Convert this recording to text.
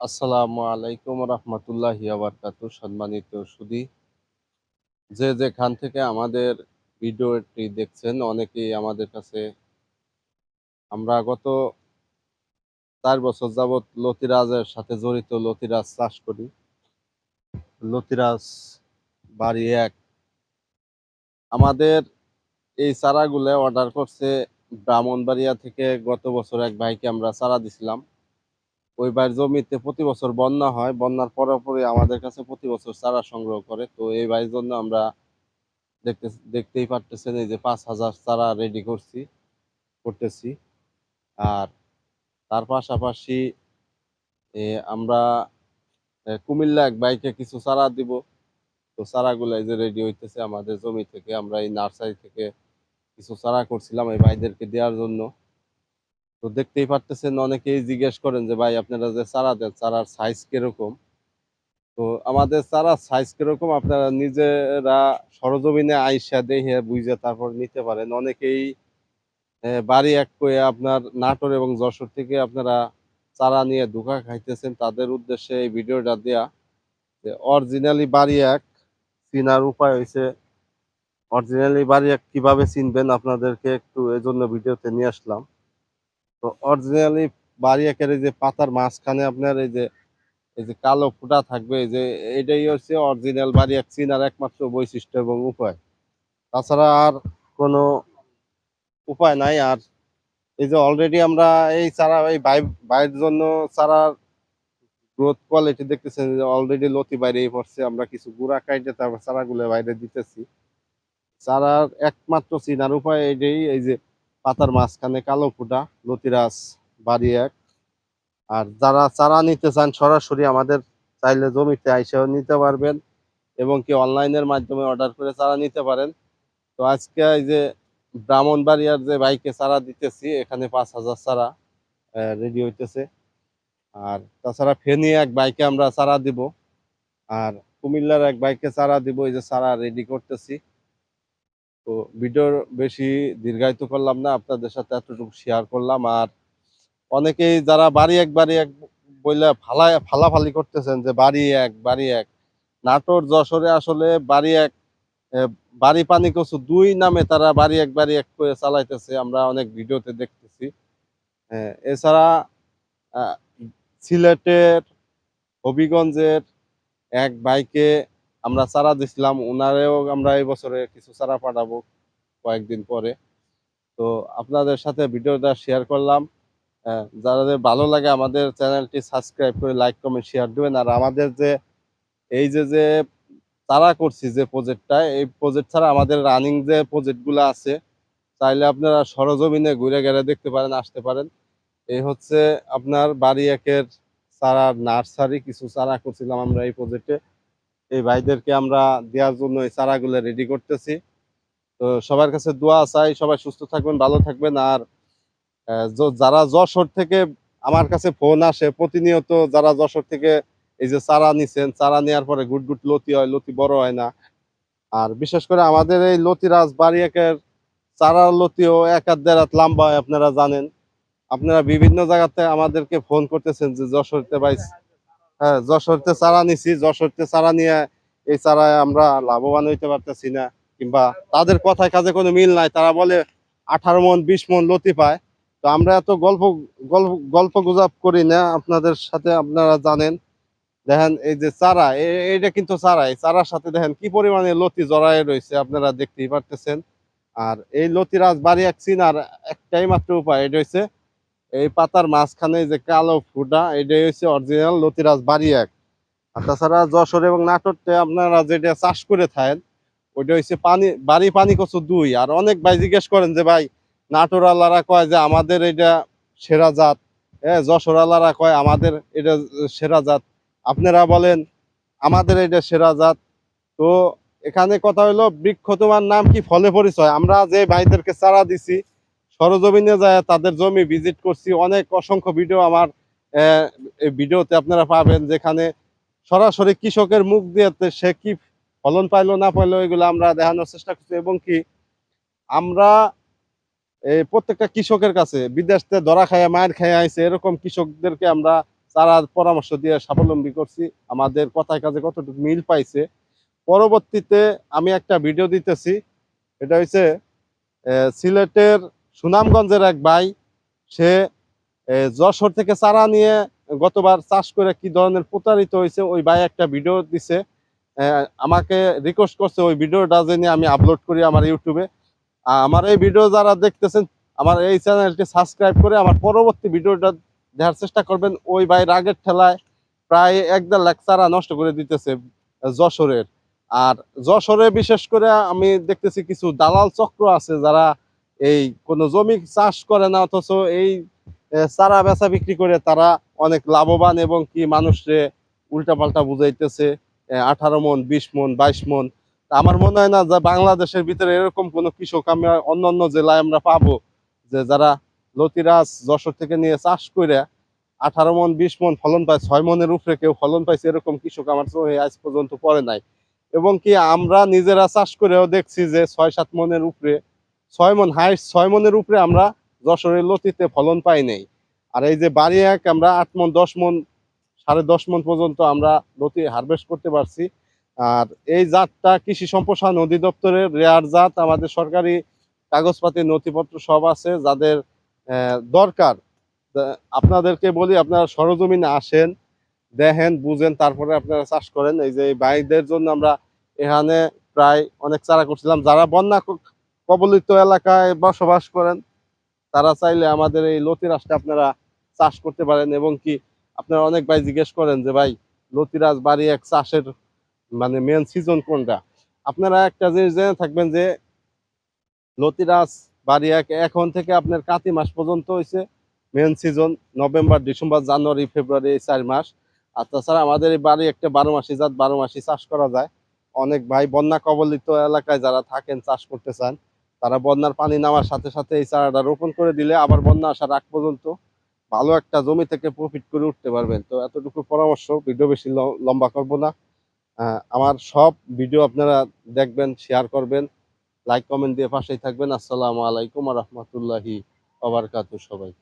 আসসালামু আলাইকুম রহমতুল্লাহি আবরকাত, সম্মানিত সুদী। যে যেখান থেকে আমাদের ভিডিওটি দেখছেন, অনেকেই আমাদের কাছে আমরা গত চার বছর যাবৎ লতিরাজের সাথে জড়িত, লতিরাজ চাষ করি। লতিরাজ বাড়ি এক। আমাদের এই চারাগুলো অর্ডার করছে ব্রাহ্মণবাড়িয়া থেকে গত বছর এক ভাইকে আমরা চারা দিছিলাম। ওই ভাইয়ের জমিতে প্রতি বছর বন্যা হয়। বন্যার পরে আমাদের কাছে প্রতি বছর চারা সংগ্রহ করে। তো এই ভাইয়ের জন্য আমরা দেখতে দেখতেই পারতেছেন এই যে পাঁচ হাজার চারা রেডি করছি, করতেছি। আর তার পাশাপাশি আমরা কুমিল্লা এক বাইকে কিছু চারা দিব। তো চারাগুলো এই যে রেডি হইতেছে আমাদের জমি থেকে। আমরা এই নার্সারি থেকে কিছু চারা করছিলাম এই ভাইদেরকে দেওয়ার জন্য। তো দেখতেই পারতেছেন অনেকেই জিজ্ঞেস করেন যে, ভাই, আপনারা যে চারা দেন, চারার সাইজ কীরকম? তো আমাদের চারার সাইজ কীরকম আপনারা নিজেরা সরজমিনে আইসা দেখে বুঝে তারপর নিতে পারেন। অনেকেই বাড়ি এক করে আপনার নাটোর এবং যশোর থেকে আপনারা চারা নিয়ে ধোকা খাইতেছেন। তাদের উদ্দেশ্যে এই ভিডিওটা দেয়া যে, অরিজিনালি বাড়ি এক, চিনার উপায় হয়েছে অরিজিনালি বাড়ি এক কীভাবে চিনবেন? আপনাদেরকে একটু এই জন্য ভিডিওতে নিয়ে আসলাম। তো অরিজিনালি বাড়ি একের এই যে পাতার মাঝখানে আপনার এই যে এই যে কালো ফুটা থাকবে, এই যে এটাই হচ্ছে অরিজিনাল বাড়ি এক চিনার একমাত্র বৈশিষ্ট্য এবং উপায়। তাছাড়া আর কোনো উপায় নাই। আর এই যে অলরেডি আমরা এই চারা, এই বাইরের জন্য চারার গ্রোথ কোয়ালিটি দেখতেছেন যে অলরেডি লতি বাইরে পড়ছে। আমরা কিছু গুঁড়া কাইটে তারপর চারাগুলো বাইরে দিতেছি। চারার একমাত্র চিনার উপায় এটাই, এই যে পাতার মাঝখানে কালো ফুটা লতিরাস বাড়ি এক আর যারা চারা নিতে চান, সরাসরি আমাদের চাইলে জমিতে আইসেও নিতে পারবেন এবং কি অনলাইনের মাধ্যমে অর্ডার করে চারা নিতে পারেন। তো আজকে এই যে ব্রাহ্মণবাড়িয়ার যে বাইকে চারা দিতেছি, এখানে পাঁচ হাজার চারা রেডি হইতেছে। আর তাছাড়া ফেনী এক বাইকে আমরা চারা দিব। আর কুমিল্লার এক বাইকে চারা দিব, এই যে চারা রেডি করতেছি। তো ভিডিওর বেশি দীর্ঘায়িত করলাম না আপনাদের সাথে এতটুকু শেয়ার করলাম। আর অনেকেই যারা বাড়ি এক বাড়ি এক বইলে ফালা ফালাফালি করতেছেন যে বাড়ি এক বাড়ি এক। নাটোর যশোরে আসলে বাড়ি এক বাড়ি পানি কচু দুই নামে তারা বাড়ি এক বাড়ি এক করে চালাইতেছে আমরা অনেক ভিডিওতে দেখতেছি। হ্যাঁ, এছাড়া সিলেটের হবিগঞ্জের এক বাইকে আমরা চারা দিছিলাম ওনারেও আমরা এই বছরে কিছু চারা পাঠাবো কয়েকদিন পরে। তো আপনাদের সাথে ভিডিওটা শেয়ার করলাম। যাদের ভালো লাগে আমাদের চ্যানেলটি সাবস্ক্রাইব করে লাইক কমেন্ট শেয়ার দেবেন। আর আমাদের যে, এই যে যে তারা করছি যে প্রজেক্টটা এই প্রজেক্ট ছাড়া আমাদের রানিং যে প্রজেক্টগুলো আছে, চাইলে আপনারা সরজমিনে ঘুরে গেলে দেখতে পারেন, আসতে পারেন। এই হচ্ছে আপনার বাড়ি একের চারা নার্সারি কিছু চারা করছিলাম আমরা এই প্রজেক্টে এই ভাইদেরকে আমরা দেওয়ার জন্য এই চারাগুলো রেডি করতেছি। তো সবার কাছে দোয়া চাই, সবাই সুস্থ থাকবেন, ভালো থাকবেন। আর যারা যশোর থেকে আমার কাছে ফোন আসে, প্রতিনিয়ত যারা যশোর থেকে এই যে চারা নিছেন, চারা নেওয়ার পরে গুট গুট লতি হয়, লতি বড় হয় না। আর বিশেষ করে আমাদের এই লতিরাজ বাড়ি একের চারার লতিও এক হাত দেড় হাত লম্বা হয়, আপনারা জানেন। আপনারা বিভিন্ন জায়গাতে আমাদেরকে ফোন করতেছেন যে যশোরতে ভাই হ্যাঁ যশোরতে চারা নিছি, যশোরতে চারা নিয়ে এই চারায় আমরা লাভবান হইতে পারতেছি না, কিংবা তাদের কথায় কাজে কোনো মিল নাই, তারা বলে আঠারো মন, বিশ মন লতি পায়। তো আমরা এত গল্প গল্প গল্প গুজব করি না, আপনাদের সাথে আপনারা জানেন। দেখেন, এই যে চারা এইটা কিন্তু চারা, এই চারার সাথে দেখেন কি পরিমাণে লতি জড়ায় রয়েছে আপনারা দেখতেই পারতেছেন। আর এই লতিরাজ বাড়ি এক চিনার একটাই মাত্র উপায়, এটা হচ্ছে এই পাতার মাঝখানে যে কালো ফুটা, এটাই হচ্ছে অরিজিনাল লতিরাজ বাড়ি এক আর তাছাড়া যশোর এবং নাটোরতে আপনারা যেটা চাষ করে থাকেন, ওইটা হচ্ছে পানি, বাড়ি পানি কচু দুই। আর অনেক ভাই জিজ্ঞেস করেন যে, ভাই নাটোর আল্লাহরা কয় যে, আমাদের এটা সেরা জাত? হ্যাঁ যশোর আল্লাহরা কয়, আমাদের এটা সেরা জাত। আপনারা বলেন, আমাদের এটা সেরা জাত। তো এখানে কথা হলো বৃক্ষ তোমার নাম কি ফলে পরিচয়? আমরা যে ভাইদেরকে চারা দিছি সরজমিনে যায়, তাদের জমি ভিজিট করছি। অনেক অসংখ্য ভিডিও আমার ভিডিওতে আপনারা পাবেন যেখানে সরাসরি কৃষকের মুখ দিয়ে সে কি ফলন পাইলো, না পাইলো, এগুলো আমরা দেখানোর চেষ্টা করছি। এবং কি আমরা এই প্রত্যেকটা কৃষকের কাছে বিদেশ থেকে ধরা খায়া মায়ের খায়া আইছে, এরকম কৃষকদেরকে আমরা তারা পরামর্শ দিয়ে স্বাবলম্বী করছি। আমাদের কথায় কাজে কতটুকু মিল পাইছে। পরবর্তীতে আমি একটা ভিডিও দিতেছি। এটা হচ্ছে সিলেটের সুনামগঞ্জের এক ভাই, সে যশোর থেকে চারা নিয়ে গতবার চাষ করে কি ধরনের প্রতারিত হয়েছে, ওই ভাই একটা ভিডিও দিছে। আমাকে রিকোয়েস্ট করছে ওই ভিডিওটা যেন আমি আপলোড করি আমার ইউটিউবে আমার এই ভিডিও যারা দেখতেছেন, আমার এই চ্যানেলটি সাবস্ক্রাইব করে আমার পরবর্তী ভিডিওটা দেখার চেষ্টা করবেন। ওই ভাই রাগের ঠেলায় প্রায় এক দেড় লাখ চারা নষ্ট করে দিতেছে যশোরের। আর যশোরে বিশেষ করে আমি দেখতেছি কিছু দালাল চক্র আছে যারা এই কোনো জমি চাষ করে না, অথচ এই চারা বেচা বিক্রি করে তারা অনেক লাভবান এবং কি মানুষরে উল্টাপাল্টা বুঝাইতেছে আঠারো মন, বিশ মন, বাইশ মন। আমার মনে হয় না যে বাংলাদেশের ভিতরে এরকম কোনো কৃষক আমরা অন্য অন্য জেলায় আমরা পাবো, যে যারা লতিরাজ, যশোর থেকে নিয়ে চাষ করে আঠারো মন, বিশ মন ফলন পায়, ছয় মনের উপরে কেউ ফলন পাইছে, এরকম কৃষক আমার চোখে আজ পর্যন্ত পড়ে নাই। এবং কি আমরা নিজেরা চাষ করেও দেখছি যে ছয় সাত মনের উপরে ছয় মন হাইস্ট ছয় মনের উপরে আমরা যশোরের লতিতে ফলন পাই নাই। আর এই যে বাড়ি এক, আমরা আট মন, দশ মন, সাড়ে দশ মন পর্যন্ত আমরা লতি হারভেস্ট করতে পারছি। আর এই জাতটা কৃষি সম্প্রসারণ অধিদপ্তরের রেয়ার জাত, আমাদের সরকারি কাগজপাতি, নথিপত্র সব আছে, যাদের দরকার। আপনাদেরকে বলি, আপনারা সরজমিনে আসেন, দেখেন, বুঝেন, তারপরে আপনারা চাষ করেন। এই যে এই ভাইদের জন্য আমরা এখানে প্রায় অনেক চারা করছিলাম। যারা বন্যা কবলিত এলাকায় বসবাস করেন। তারা চাইলে আমাদের এই লতিরাজটা আপনারা চাষ করতে পারেন এবং কি আপনারা অনেক ভাই জিজ্ঞেস করেন যে, ভাই লতিরাজ বাড়ি এক চাষের মানে মেন সিজন কোনটা? আপনারা একটা জিনিস জেনে থাকবেন যে লতিরাজ বাড়ি এক এখন থেকে আপনার কাতি মাস পর্যন্ত হয়েছে main season November, December, January, February এই চার মাস। আর তাছাড়া আমাদের এই বাড়ি একটা বারো মাসি জাত, বারো মাসি চাষ করা যায়। অনেক ভাই বন্যা কবলিত এলাকায় যারা থাকেন, চাষ করতে চান তারা বন্যার পানি নামার সাথে সাথে এই চারাটা রোপণ করে দিলে আবার বন্যা আসার আগ পর্যন্ত ভালো একটা জমি থেকে প্রফিট করে উঠতে পারবেন। তো এতটুকু পরামর্শ, ভিডিও বেশি লম্বা করব না। আমার সব ভিডিও আপনারা দেখবেন শেয়ার করবেন লাইক কমেন্ট দিয়ে পাশেই থাকবেন। আসসালামু আলাইকুম রহমতুল্লাহি আবরকাতু সবাই